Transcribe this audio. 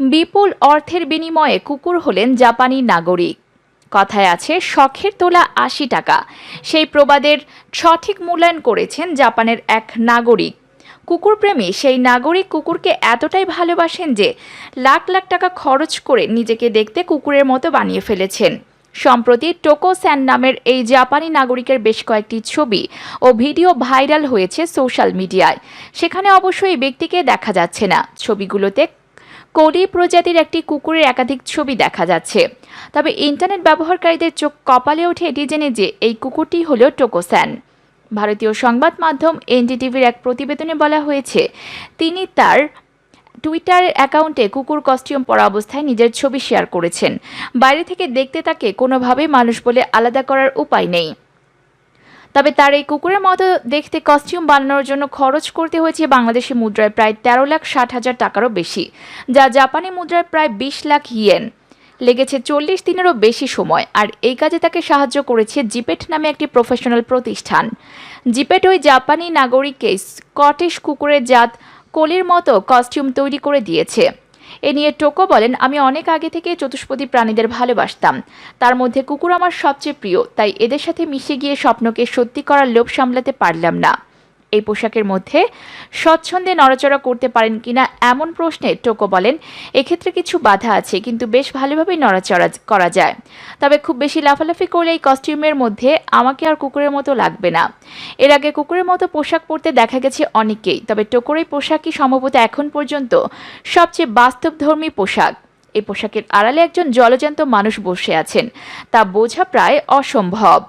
বিপুল অর্থের বিনিময়ে কুকুর হলেন জাপানি নাগরিক। কথায় আছে, শখের তোলা আশি টাকা। সেই প্রবাদের সঠিক মূল্যায়ন করেছেন জাপানের এক নাগরিক। কুকুরপ্রেমী সেই নাগরিক কুকুরকে এতটাই ভালোবাসেন যে লাখ লাখ টাকা খরচ করে নিজেকে দেখতে কুকুরের মতো বানিয়ে ফেলেছেন। সম্প্রতি টোকো স্যান নামের এই জাপানি নাগরিকের বেশ কয়েকটি ছবি ও ভিডিও ভাইরাল হয়েছে সোশ্যাল মিডিয়ায়। সেখানে অবশ্য এই ব্যক্তিকে দেখা যাচ্ছে না। ছবিগুলোতে কোডি প্রজাতির একটি কুকুরের একাধিক ছবি দেখা যাচ্ছে। তবে ইন্টারনেট ব্যবহারকারীদের চোখ কপালে ওঠে এটি জেনে যে এই কুকুরটি হল টোকোস্যান। ভারতীয় সংবাদ মাধ্যম এনডিটিভির এক প্রতিবেদনে বলা হয়েছে, তিনি তার টুইটার অ্যাকাউন্টে কুকুর কস্টিউম পরা অবস্থায় নিজের ছবি শেয়ার করেছেন। বাইরে থেকে দেখতে তাকে কোনোভাবেই মানুষ বলে আলাদা করার উপায় নেই। তবে তার এই কুকুরের মতো দেখতে কস্টিউম বানানোর জন্য খরচ করতে হয়েছে বাংলাদেশি মুদ্রায় প্রায় তেরো লাখ ষাট হাজার টাকারও বেশি, যা জাপানি মুদ্রায় প্রায় বিশ লাখ ইয়েন। লেগেছে চল্লিশ দিনেরও বেশি সময়, আর এই কাজে তাকে সাহায্য করেছে জিপেট নামে একটি প্রফেশনাল প্রতিষ্ঠান। জিপেট ওই জাপানি নাগরিককে স্কটিশ কুকুরের জাত কোলির মতো কস্টিউম তৈরি করে দিয়েছে। এ নিয়ে টোকো বলেন, আমি অনেক আগে থেকে চতুষ্পদী প্রাণীদের ভালোবাসতাম। তার মধ্যে কুকুর আমার সবচেয়ে প্রিয়, তাই এদের সাথে মিশে গিয়ে স্বপ্নকে সত্যি করার লোভ সামলাতে পারলাম না। এই পোশাকের মধ্যে। স্বচ্ছন্দে নড়াচড়া করতে পারেন কিনা এমন প্রশ্নে টোকো বলেন, এক্ষেত্রে কিছু বাধা আছে, কিন্তু বেশ ভালোভাবেই নড়াচড়া করা যায়। তবে খুব বেশি লাফালাফি করলে এই কস্টিউমের মধ্যে আমাকে আর কুকুরের মতো লাগবে না। এর আগে কুকুরের মতো পোশাক পরতে দেখা গেছে অনেকেই, তবে টোকোর এই পোশাকই সম্ভবত এখন পর্যন্ত সবচেয়ে বাস্তবধর্মী পোশাক। এই পোশাকের আড়ালে একজন জলজান্ত মানুষ বসে আছেন, তা বোঝা প্রায় অসম্ভব।